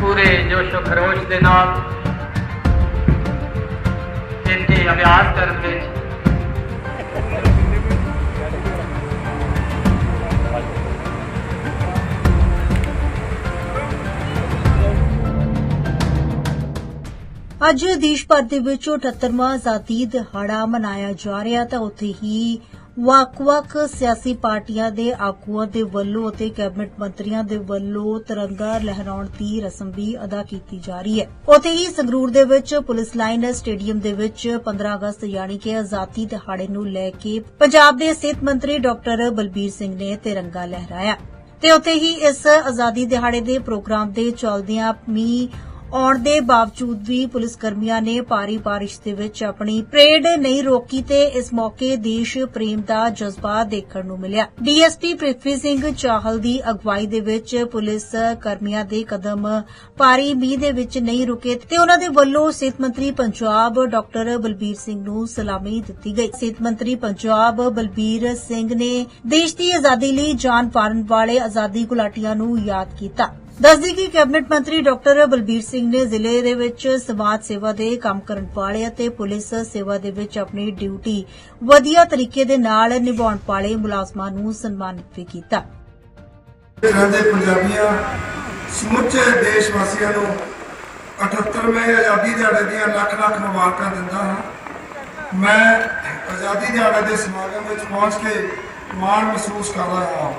ਪੂਰੇ ਜੋਸ਼ੋ ਖਰੋਸ਼ ਦੇ ਨਾਲ ਇੱਥੇ ਅਭਿਆਸ ਕਰਨ ਵਿੱਚ। ਅੱਜ ਦੇਸ਼ ਭਰ ਦੇ ਵਿੱਚ 78ਵਾਂ ਆਜ਼ਾਦੀ ਦਿਹਾੜਾ ਮਨਾਇਆ ਜਾ ਰਿਹਾ ਤਾਂ ਉੱਥੇ ਹੀ ਵੱਖ-ਵੱਖ ਸਿਆਸੀ ਪਾਰਟੀਆਂ ਦੇ ਆਗੂਆਂ ਦੇ ਵੱਲੋਂ ਅਤੇ ਕੈਬਨਿਟ ਮੰਤਰੀਆਂ ਦੇ ਵੱਲੋਂ ਤਿਰੰਗਾ ਲਹਿਰਾਉਣ ਦੀ ਰਸਮ ਵੀ ਅਦਾ ਕੀਤੀ ਜਾ ਰਹੀ ਹੈ। ਉੱਥੇ ਹੀ ਸੰਗਰੂਰ ਦੇ ਵਿੱਚ ਪੁਲਿਸ ਲਾਈਨ ਸਟੇਡੀਅਮ ਦੇ ਵਿੱਚ 15 ਅਗਸਤ ਯਾਨੀ ਕਿ ਆਜ਼ਾਦੀ ਦਿਹਾੜੇ ਨੂੰ ਲੈ ਕੇ ਪੰਜਾਬ ਦੇ ਸਿਹਤ ਮੰਤਰੀ ਡਾਕਟਰ ਬਲਬੀਰ ਸਿੰਘ ਨੇ ਤਿਰੰਗਾ ਲਹਿਰਾਇਆ। ਤੇ ਉੱਥੇ ਹੀ ਇਸ ਆਜ਼ਾਦੀ ਦਿਹਾੜੇ ਦੇ ਪ੍ਰੋਗਰਾਮ ਦੇ ਚੱਲਦਿਆਂ ਮੀਂਹ ਆਉਣ ਦੇ ਬਾਵਜੂਦ ਵੀ ਪੁਲਿਸ ਕਰਮੀਆਂ ਨੇ ਭਾਰੀ ਬਾਰਿਸ਼ ਦੇ ਵਿੱਚ ਆਪਣੀ ਪਰੇਡ ਨਹੀਂ ਰੋਕੀ ਤੇ ਇਸ ਮੌਕੇ ਦੇਸ਼ ਪ੍ਰੇਮ ਦਾ ਜਜ਼ਬਾ ਦੇਖਣ ਨੂੰ ਮਿਲਿਆ। ਡੀਐਸਪੀ ਪ੍ਰਿਥਵੀ ਸਿੰਘ ਚਾਹਲ ਦੀ ਅਗਵਾਈ ਦੇ ਵਿੱਚ ਪੁਲਿਸ ਕਰਮੀਆਂ ਦੇ ਕਦਮ ਭਾਰੀ ਮੀਂਹ ਦੇ ਵਿੱਚ ਨਹੀਂ ਰੁਕੇ ਤੇ ਉਹਨਾਂ ਦੇ ਵੱਲੋਂ ਸਿਹਤ ਮੰਤਰੀ ਪੰਜਾਬ ਡਾਕਟਰ ਬਲਬੀਰ ਸਿੰਘ ਨੂੰ ਸਲਾਮੀ ਦਿੱਤੀ ਗਈ। ਸਿਹਤ ਮੰਤਰੀ ਪੰਜਾਬ ਬਲਬੀਰ ਸਿੰਘ ਨੇ ਦੇਸ਼ ਦੀ ਆਜ਼ਾਦੀ ਲਈ ਜਾਨ ਪਾਰਨ ਵਾਲੇ ਆਜ਼ਾਦੀ ਗੁਲਾਟੀਆਂ ਨੂੰ ਯਾਦ ਕੀਤਾ। ਦੱਸਦੀ ਕਿ ਕੈਬਨਿਟ ਮੰਤਰੀ ਡਾਕਟਰ ਬਲਬੀਰ ਸਿੰਘ ਨੇ ਜ਼ਿਲ੍ਹੇ ਦੇ ਵਿੱਚ ਸਮਾਜ ਸੇਵਾ ਦੇ ਕੰਮ ਕਰਨ ਵਾਲੇ ਅਤੇ ਪੁਲਿਸ ਸੇਵਾ ਦੇ ਵਿੱਚ ਆਪਣੀ ਡਿਊਟੀ ਵਧੀਆ ਤਰੀਕੇ ਦੇ ਨਾਲ ਨਿਭਾਉਣ ਵਾਲੇ ਮੁਲਾਜ਼ਮਾਂ ਨੂੰ ਸਨਮਾਨਿਤ ਵੀ ਕੀਤਾ। ਰਹਿੰਦੇ ਪੰਜਾਬੀਆਂ, ਸਮੁੱਚੇ ਦੇਸ਼ ਵਾਸੀਆਂ ਨੂੰ 78ਵੇਂ ਆਜ਼ਾਦੀ ਦਿਹਾੜੇ ਦੀਆਂ ਲੱਖ ਲੱਖ ਮੁਬਾਰਕਾਂ ਦਿੰਦਾ ਹਾਂ। ਮੈਂ ਆਜ਼ਾਦੀ ਦਿਹਾੜੇ ਦੇ ਸਮਾਗਮ ਵਿੱਚ ਪਹੁੰਚ ਕੇ ਮਾਣ ਮਹਿਸੂਸ ਕਰ ਰਿਹਾ ਹਾਂ।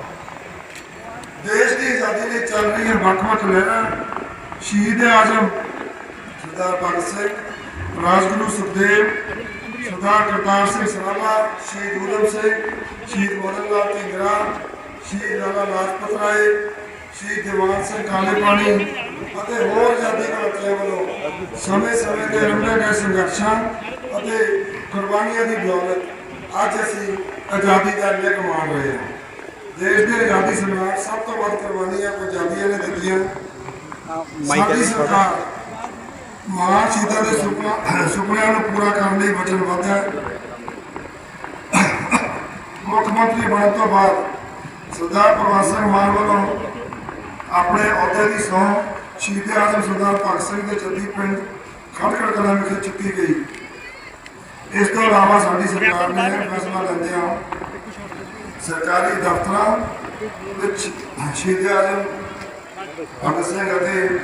ਦੇਸ਼ ਦੀ ਆਜ਼ਾਦੀ ਲਈ ਚੱਲ ਰਹੀਆਂ ਵੱਖ-ਵੱਖ ਲਹਿਰਾਂ ਸ਼ਹੀਦ ਆਜ਼ਮ, ਸਰਦਾਰ ਭਗਤ ਸਿੰਘ, ਰਾਜਗੁਰੂ ਸੁਖਦੇਵ, ਸਰਦਾਰ ਕਰਤਾਰ ਸਿੰਘ ਸਰਾਭਾ, ਸ਼ਹੀਦ ਊਧਮ ਸਿੰਘ, ਸ਼ਹੀਦ ਮੋਹਨ ਲਾਲ ਢੀਂਗਰਾ, ਸ਼ਹੀਦ ਲਾਲਾ ਲਾਜਪਤ ਰਾਏ, ਸ਼ਹੀਦ ਦੀਵਾਨ ਸਿੰਘ ਕਾਲੇ ਪਾਣੀ ਅਤੇ ਹੋਰ ਆਜ਼ਾਦੀ ਘਾਟੀਆਂ ਵੱਲੋਂ ਸਮੇਂ-ਸਮੇਂ ਤੇ ਲੰਬੇ ਗਏ ਸੰਘਰਸ਼ਾਂ ਅਤੇ ਕੁਰਬਾਨੀਆਂ ਦੀ ਬਦੌਲਤ ਅੱਜ ਅਸੀਂ ਆਜ਼ਾਦੀ ਦਾ ਨਿਕ ਰਹੇ ਹਾਂ। ਦੇਸ਼ ਦੇ ਆਜ਼ਾਦੀ ਸੰਗਰਾਮ ਸਭ ਤੋਂ ਵੱਧ ਕੁਰਬਾਨੀਆਂ ਪੰਜਾਬੀਆਂ ਨੇ ਦਿੱਤੀਆਂ। ਸਾਡੀ ਸਰਕਾਰ ਮਹਾਨ ਸ਼ਹੀਦਾਂ ਦੇ ਸੁਪਨਾ ਸੁਪਨਿਆਂ ਨੂੰ ਪੂਰਾ ਕਰਨ ਲਈ ਵਚਨਬੱਧ ਹੈ। ਮੁੱਖ ਮੰਤਰੀ ਬਣਨ ਤੋਂ ਬਾਅਦ ਸਰਦਾਰ ਪ੍ਰਵਾਸ ਸਿੰਘ ਮਾਨ ਵੱਲੋਂ ਆਪਣੇ ਅਹੁਦੇ ਦੀ ਸਹੁੰ ਸ਼ਹੀਦ ਆਜ਼ਮ ਸਰਦਾਰ ਭਗਤ ਸਿੰਘ ਦੇ ਜੱਦੀ ਪਿੰਡ ਖੜਕੜ ਕਲਾਂ ਵਿਖੇ ਚੁੱਕੀ ਗਈ। ਇਸ ਤੋਂ ਇਲਾਵਾ ਸਾਡੀ ਸਰਕਾਰ ਨੇ ਫੈਸਲਾ ਲੈਂਦਿਆਂ ਸਰਕਾਰੀ ਦਫ਼ਤਰਾਂ ਵਿੱਚ ਸ਼ਹੀਦ ਆਜ਼ਮ ਭਗਤ ਸਿੰਘ ਅਤੇ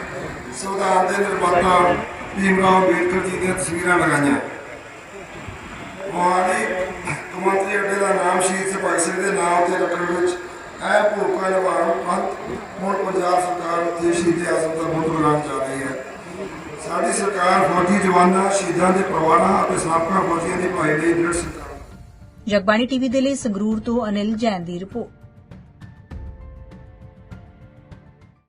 ਸੰਵਿਧਾਨ ਦੇ ਨਿਰਮਾਤਾ ਭੀਮ ਰਾਓ ਅੰਬੇਡਕਰ ਜੀ ਦੀਆਂ ਤਸਵੀਰਾਂ ਲਗਾਈਆਂ। ਮੋਹਾਲੀ ਕੌਮਾਂਤਰੀ ਅੱਡੇ ਦਾ ਨਾਮ ਸ਼ਹੀਦ ਭਗਤ ਸਿੰਘ ਦੇ ਨਾਮ ਤੇ ਰੱਖਣ ਵਿੱਚ ਇਹ ਭੂਮਿਕਾ ਨਿਭਾਉਣ ਉਪਰੰਤ ਹੁਣ ਪੰਜਾਬ ਸਰਕਾਰ ਉੱਤੇ ਸ਼ਹੀਦ ਆਜ਼ਮ ਦਾ ਬਹੁਤ ਲਗਾਉਣ ਜਾ ਰਹੀ ਹੈ। ਸਾਡੀ ਸਰਕਾਰ ਫੌਜੀ ਜਵਾਨਾਂ, ਸ਼ਹੀਦਾਂ ਦੇ ਪਰਿਵਾਰਾਂ ਅਤੇ ਸਾਬਕਾ ਫੌਜੀਆਂ ਦੀ ਭਾਈ ਲਈ ਦ੍ਰਿੜ ਸੰਕਲਪ ਜਗਬਾਣੀ ਟੀਵੀ ਦੇ ਲਈ ਸੰਗਰੂਰ ਤੋਂ ਅਨਿਲ ਜੈਨ ਦੀ ਰਿਪੋਰਟ।